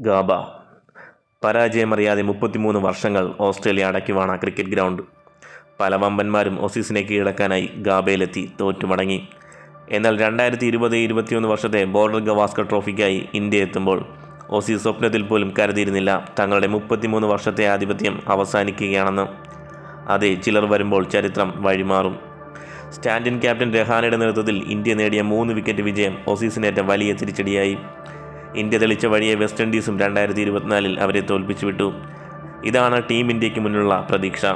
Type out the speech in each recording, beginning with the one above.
GABA. പരാജയമറിയാതെ മുപ്പത്തിമൂന്ന് വർഷങ്ങൾ Australia അടയ്ക്കുവാണ് cricket ground. പല വമ്പന്മാരും ഓസീസിനെ കീഴടക്കാനായി ഗാബയിലെത്തി തോറ്റുമടങ്ങി. എന്നാൽ രണ്ടായിരത്തി ഇരുപത് ഇരുപത്തിയൊന്ന് വർഷത്തെ ബോർഡർ ഗവാസ്കർ ട്രോഫിക്കായി ഇന്ത്യ എത്തുമ്പോൾ ഓസീസ് സ്വപ്നത്തിൽ പോലും കരുതിയിരുന്നില്ല തങ്ങളുടെ മുപ്പത്തിമൂന്ന് വർഷത്തെ ആധിപത്യം അവസാനിക്കുകയാണെന്ന്. അതെ ചിലർ വരുമ്പോൾ ചരിത്രം വഴിമാറും. സ്റ്റാൻഡിൻ ക്യാപ്റ്റൻ രഹാനയുടെ നേതൃത്വത്തിൽ ഇന്ത്യ നേടിയ മൂന്ന് വിക്കറ്റ് വിജയം ഓസീസിനേറ്റ വലിയ തിരിച്ചടിയായി. ഇന്ത്യ തെളിച്ച വഴിയെ വെസ്റ്റ് ഇൻഡീസും രണ്ടായിരത്തി ഇരുപത്തിനാലിൽ അവരെ തോൽപ്പിച്ചു വിട്ടു. ഇതാണ് ടീം ഇന്ത്യയ്ക്ക് മുന്നിലുള്ള പ്രതീക്ഷ.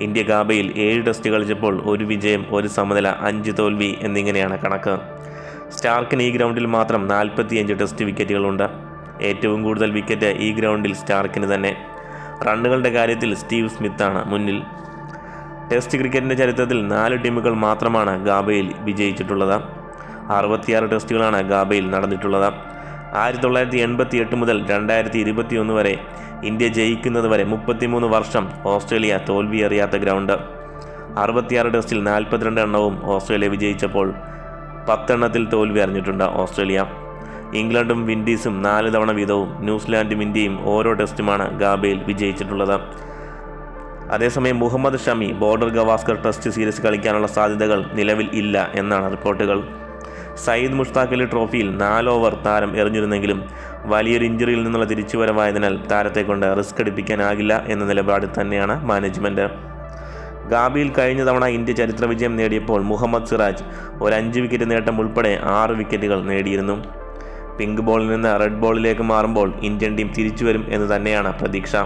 ഇന്ത്യ ഗാബയിൽ ഏഴ് ടെസ്റ്റ് കളിച്ചപ്പോൾ ഒരു വിജയം ഒരു സമനില അഞ്ച് തോൽവി എന്നിങ്ങനെയാണ് കണക്ക്. സ്റ്റാർക്കിന് ഈ ഗ്രൗണ്ടിൽ മാത്രം നാൽപ്പത്തിയഞ്ച് ടെസ്റ്റ് വിക്കറ്റുകളുണ്ട്. ഏറ്റവും കൂടുതൽ വിക്കറ്റ് ഈ ഗ്രൗണ്ടിൽ സ്റ്റാർക്കിന് തന്നെ. റണ്ണുകളുടെ കാര്യത്തിൽ സ്റ്റീവ് സ്മിത്താണ് മുന്നിൽ. ടെസ്റ്റ് ക്രിക്കറ്റിന്റെ ചരിത്രത്തിൽ നാല് ടീമുകൾ മാത്രമാണ് ഗാബയിൽ വിജയിച്ചിട്ടുള്ളത്. അറുപത്തിയാറ് ടെസ്റ്റുകളാണ് ഗാബയിൽ നടന്നിട്ടുള്ളത്. ആയിരത്തി തൊള്ളായിരത്തി എൺപത്തി എട്ട് മുതൽ രണ്ടായിരത്തി ഇരുപത്തി ഒന്ന് വരെ ഇന്ത്യ ജയിക്കുന്നത് വരെ മുപ്പത്തിമൂന്ന് വർഷം ഓസ്ട്രേലിയ തോൽവി അറിയാത്ത ഗ്രൗണ്ട്. അറുപത്തിയാറ് ടെസ്റ്റിൽ നാൽപ്പത്തിരണ്ട് എണ്ണവും ഓസ്ട്രേലിയ വിജയിച്ചപ്പോൾ പത്തെണ്ണത്തിൽ തോൽവി അറിഞ്ഞിട്ടുണ്ട് ഓസ്ട്രേലിയ. ഇംഗ്ലണ്ടും വിൻഡീസും നാല് തവണ വീതവും ന്യൂസിലാൻഡും ഇന്ത്യയും ഓരോ ടെസ്റ്റുമാണ് ഗാബയിൽ വിജയിച്ചിട്ടുള്ളത്. അതേസമയം Muhammad Shami Border Gavaskar test series കളിക്കാനുള്ള സാധ്യതകൾ നിലവിൽ ഇല്ല എന്നാണ് റിപ്പോർട്ടുകൾ. സയ്യിദ് മുഷ്താഖ് അലി ട്രോഫിയിൽ നാല് ഓവർ താരം എറിഞ്ഞിരുന്നെങ്കിലും വലിയൊരു ഇഞ്ചുറിയിൽ നിന്നുള്ള തിരിച്ചുവരവായതിനാൽ താരത്തെ കൊണ്ട് റിസ്ക് എടുപ്പിക്കാനാകില്ല എന്ന നിലപാടിൽ തന്നെയാണ് മാനേജ്മെന്റ് ഗാബിയിൽ കഴിഞ്ഞ തവണ ഇന്ത്യ ചരിത്ര വിജയം നേടിയപ്പോൾ മുഹമ്മദ് സിറാജ് ഒരു അഞ്ച് വിക്കറ്റ് നേട്ടം ഉൾപ്പെടെ ആറ് വിക്കറ്റുകൾ നേടിയിരുന്നു. പിങ്ക് ബോളിൽ നിന്ന് റെഡ് ബോളിലേക്ക് മാറുമ്പോൾ ഇന്ത്യൻ ടീം തിരിച്ചുവരും എന്ന് തന്നെയാണ് പ്രതീക്ഷ.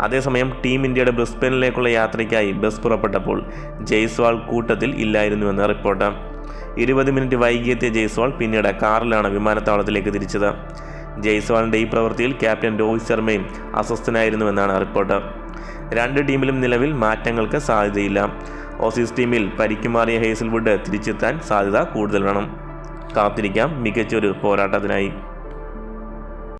അതേസമയം ടീം ഇന്ത്യയുടെ ബ്രിസ്ബനിലേക്കുള്ള യാത്രയ്ക്കായി ബസ് പുറപ്പെട്ടപ്പോൾ ജയ്സ്വാൾ കൂട്ടത്തിൽ ഇല്ലായിരുന്നുവെന്ന് റിപ്പോർട്ട്. ഇരുപത് മിനിറ്റ് വൈകിയെത്തിയ ജയ്സ്വാൾ പിന്നീട് കാറിലാണ് വിമാനത്താവളത്തിലേക്ക് തിരിച്ചത്. ജയ്സ്വാളിന്റെ ഈ പ്രവൃത്തിയിൽ ക്യാപ്റ്റൻ രോഹിത് ശർമ്മയും അസ്വസ്ഥനായിരുന്നുവെന്നാണ് റിപ്പോർട്ട്. രണ്ട് ടീമിലും നിലവിൽ മാറ്റങ്ങൾക്ക് സാധ്യതയില്ല. ഓസീസ് ടീമിൽ പരിക്കുമാറിയ ഹേസൽവുഡ് തിരിച്ചെത്താൻ സാധ്യത കൂടുതൽ വേണം. കാത്തിരിക്കാം മികച്ചൊരു പോരാട്ടത്തിനായി.